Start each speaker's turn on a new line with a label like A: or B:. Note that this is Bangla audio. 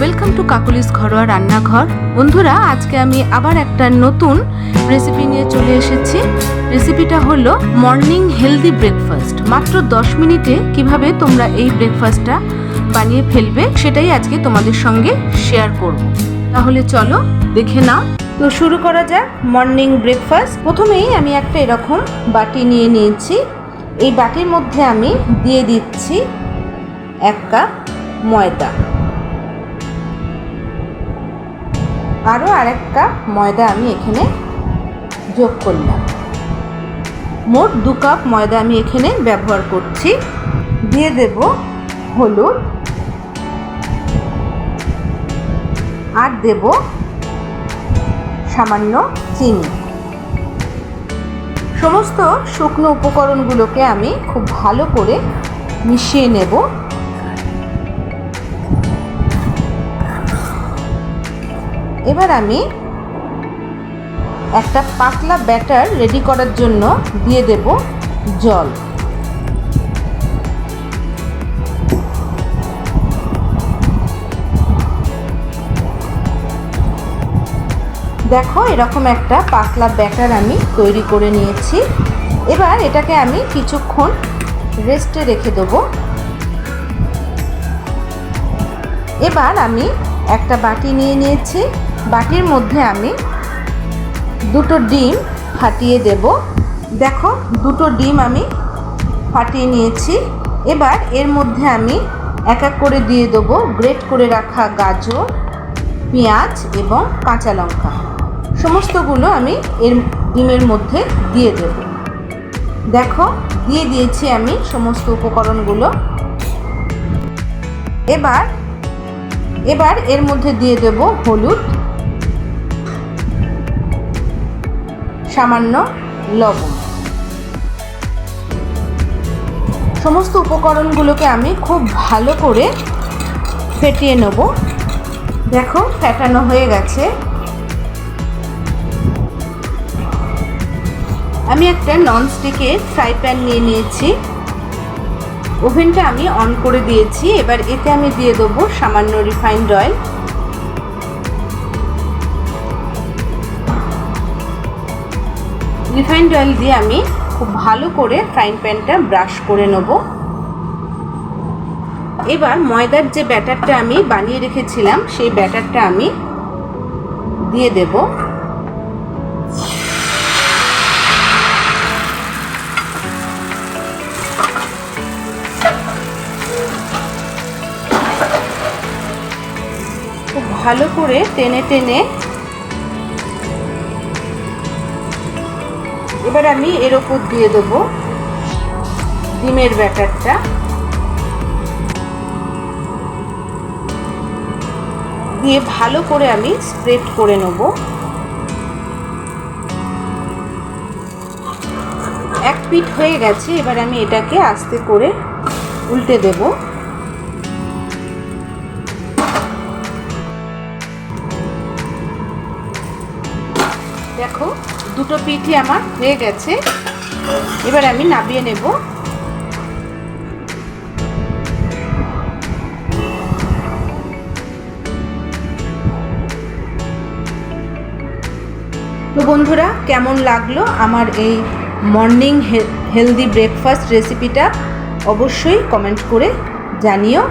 A: ওয়েলকাম টু কাকুলিস ঘরোয়া রান্নাঘর। বন্ধুরা, আজকে আমি আবার একটা নতুন রেসিপি নিয়ে চলে এসেছি। রেসিপিটা হলো মর্নিং হেলদি ব্রেকফাস্ট মাত্র 10 মিনিটে কীভাবে তোমরা এই ব্রেকফাস্টটা বানিয়ে ফেলবে, সেটাই আজকে তোমাদের সঙ্গে শেয়ার করব। তাহলে চলো দেখে নাও। তো শুরু করা যাক মর্নিং ব্রেকফাস্ট প্রথমেই আমি একটা এরকম বাটি নিয়ে নিয়েছি। এই বাটির মধ্যে আমি দিয়ে দিচ্ছি এক কাপ ময়দা। আরও আরেক কাপ ময়দা আমি এখানে যোগ করলাম। মোট দু কাপ ময়দা আমি এখানে ব্যবহার করছি। দিয়ে দেব হলুদ। আর দেব সামান্য চিনি। সমস্ত শুকনো উপকরণগুলোকে আমি খুব ভালো করে মিশিয়ে নেব। এবার আমি একটা পাতলা ব্যাটার রেডি করার জন্য দিয়ে দেব জল। দেখো, এরকম একটা পাতলা ব্যাটার আমি তৈরি করে নিয়েছি। এবার এটাকে আমি কিছুক্ষণ রেস্টে রেখে দেবো। এবার আমি একটা বাটি নিয়ে নিয়েছি। বাটির মধ্যে আমি দুটো ডিম ফাটিয়ে দেব। দেখো, দুটো ডিম আমি ফাটিয়ে নিয়েছি। এবার এর মধ্যে আমি এক এক করে দিয়ে দেবো। গ্রেট করে রাখা গাজর, পেঁয়াজ এবং কাঁচা লঙ্কা। সমস্তগুলো আমি এর ডিমের মধ্যে দিয়ে দেব। দেখো, দিয়ে দিয়েছি আমি সমস্ত উপকরণগুলো। এবার এবার এর মধ্যে দিয়ে দেব হলুদ সামান্য লবণ। সমস্ত উপকরণগুলোকে আমি খুব ভালো করে ফেটিয়ে নেব। দেখো, ফেটানো হয়ে গেছে। আমি একটা ননস্টিকের ফ্রাই প্যান নিয়ে নিয়েছি। ওভেনটা আমি অন করে দিয়েছি। এবার এতে আমি দিয়ে দেবো সামান্য রিফাইন্ড অয়েল রিফাইন্ড অয়েল দিয়ে আমি খুব ভালো করে ফ্রাইং প্যানটা ব্রাশ করে নেব। এবার ময়দার যে ব্যাটারটা আমি বানিয়ে রেখেছিলাম, সেই ব্যাটারটা আমি দিয়ে দেবো। ভালো করে টেনে টেনে এবার আমি এর ওপর দিয়ে দেবো ডিমের ব্যাটারটা। দিয়ে ভালো করে আমি স্প্রেড করে নেব। এক পিঠ হয়ে গেছে, এবার আমি এটাকে আস্তে করে উল্টে দেবো। দেখো দুটো পিঠে আমার হয়ে গেছে। এবার আমি নাবিয়ে নেব। তো বন্ধুরা, কেমন লাগল আমার এই মর্নিং হেলদি ব্রেকফাস্ট রেসিপিটা অবশ্যই কমেন্ট করে জানিও।